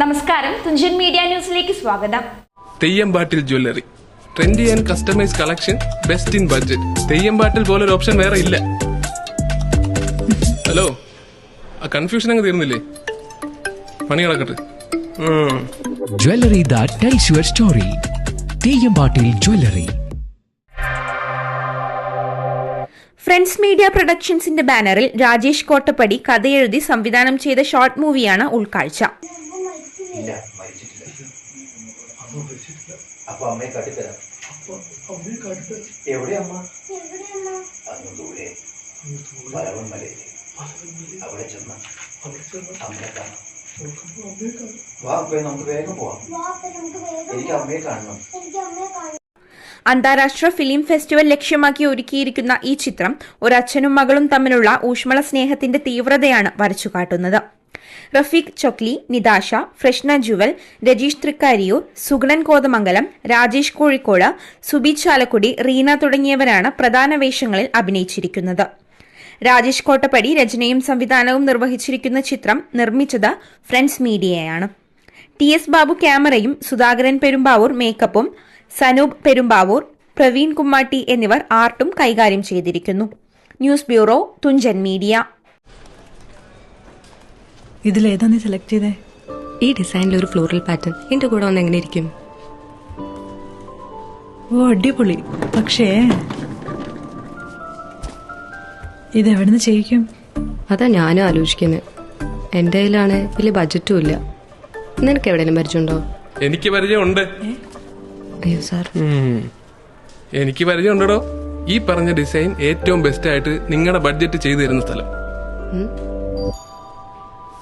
നമസ്കാരം. തുഞ്ചൻ മീഡിയ ന്യൂസിലേക്ക് സ്വാഗതം. Theyyampattil jewellery. Trendy and customise collection best in budget Theyyampattil പോലൊരു ഓപ്ഷൻ വേറെ ഇല്ല. ഹലോ ആ കൺഫ്യൂഷൻ അങ്ങ് തീർന്നില്ലേ? പണി കിടക്കട്ടെ jewellery that tells your story. Theyyampattil jewellery. Friends media പ്രൊഡക്ഷൻസിന്റെ ബാനറിൽ രാജേഷ് കോട്ടപ്പടി കഥയെഴുതി സംവിധാനം ചെയ്ത ഷോർട്ട് മൂവിയാണ് ഉൾക്കാഴ്ച. ഇല്ല. മരിച്ചിട്ടില്ല. അപ്പൊ അമ്മയെ കാട്ടിത്തരാം. എവിടെ അമ്മ? അന്ന് ദൂരെ. വരവൻ മലയിലെ അവിടെ ചെന്ന അമ്മയെ കാണാം. വാ അപ്പേ നമുക്ക് വേഗം പോവാം. എനിക്ക് അമ്മയെ കാണണം. അന്താരാഷ്ട്ര ഫിലിം ഫെസ്റ്റിവൽ ലക്ഷ്യമാക്കി ഒരുക്കിയിരിക്കുന്ന ഈ ചിത്രം ഒരച്ഛനും മകളും തമ്മിലുള്ള ഊഷ്മള സ്നേഹത്തിന്റെ തീവ്രതയാണ് വരച്ചുകാട്ടുന്നത്. റഫീഖ് ചൊക്ലി നിതാഷ ഫ്രഷ്ന ജുവൽ രജീഷ് തൃക്കാരിയൂർ സുഗണൻ കോതമംഗലം രാജേഷ് കോഴിക്കോട് സുബി ചാലക്കുടി റീന തുടങ്ങിയവരാണ് പ്രധാന വേഷങ്ങളിൽ അഭിനയിച്ചിരിക്കുന്നത്. രാജേഷ് കോട്ടപ്പടി രചനയും സംവിധാനവും നിർവഹിച്ചിരിക്കുന്ന ചിത്രം നിർമ്മിച്ചത് ഫ്രണ്ട്സ് മീഡിയയാണ്. ടി എസ് ബാബു ക്യാമറയും സുധാകരൻ പെരുമ്പാവൂർ മേക്കപ്പും സനൂപ് പെരുമ്പാവൂർ പ്രവീൺ കുമ്മാട്ടി എന്നിവർ ആർട്ടും കൈകാര്യം ചെയ്തിരിക്കുന്നു. News bureau Thunchan media. ഇതിലേതാ നീ സെലക്ട് ചെയ്തേ? ഈ ഡിസൈനിൽ ഒരു ഫ്ലോറൽ പാറ്റേൺ എന്റെ കൂടെ ഒന്ന് എങ്ങനെ ഇരിക്കും? ഓ അടിപൊളി. പക്ഷേ ഇതെവിടുന്ന് ചെയ്യിക്കും? അതാ ഞാനും ആലോചിക്കുന്നത് എന്റെ കയ്യിലാണ് വലിയ ബഡ്ജറ്റും ഇല്ല. നിനക്ക് എവിടെയെങ്കിലും പരിചയമുണ്ടോ? എനിക്ക് പരിചയമുണ്ട്. അയ്യോ സാർ. എനിക്ക് പരിചയമുണ്ടോ ഈ പറഞ്ഞ ഡിസൈൻ ഏറ്റവും ബെസ്റ്റ് ആയിട്ട് നിങ്ങളുടെ ബഡ്ജറ്റ് ചെയ്തു തരുന്ന സ്ഥലം.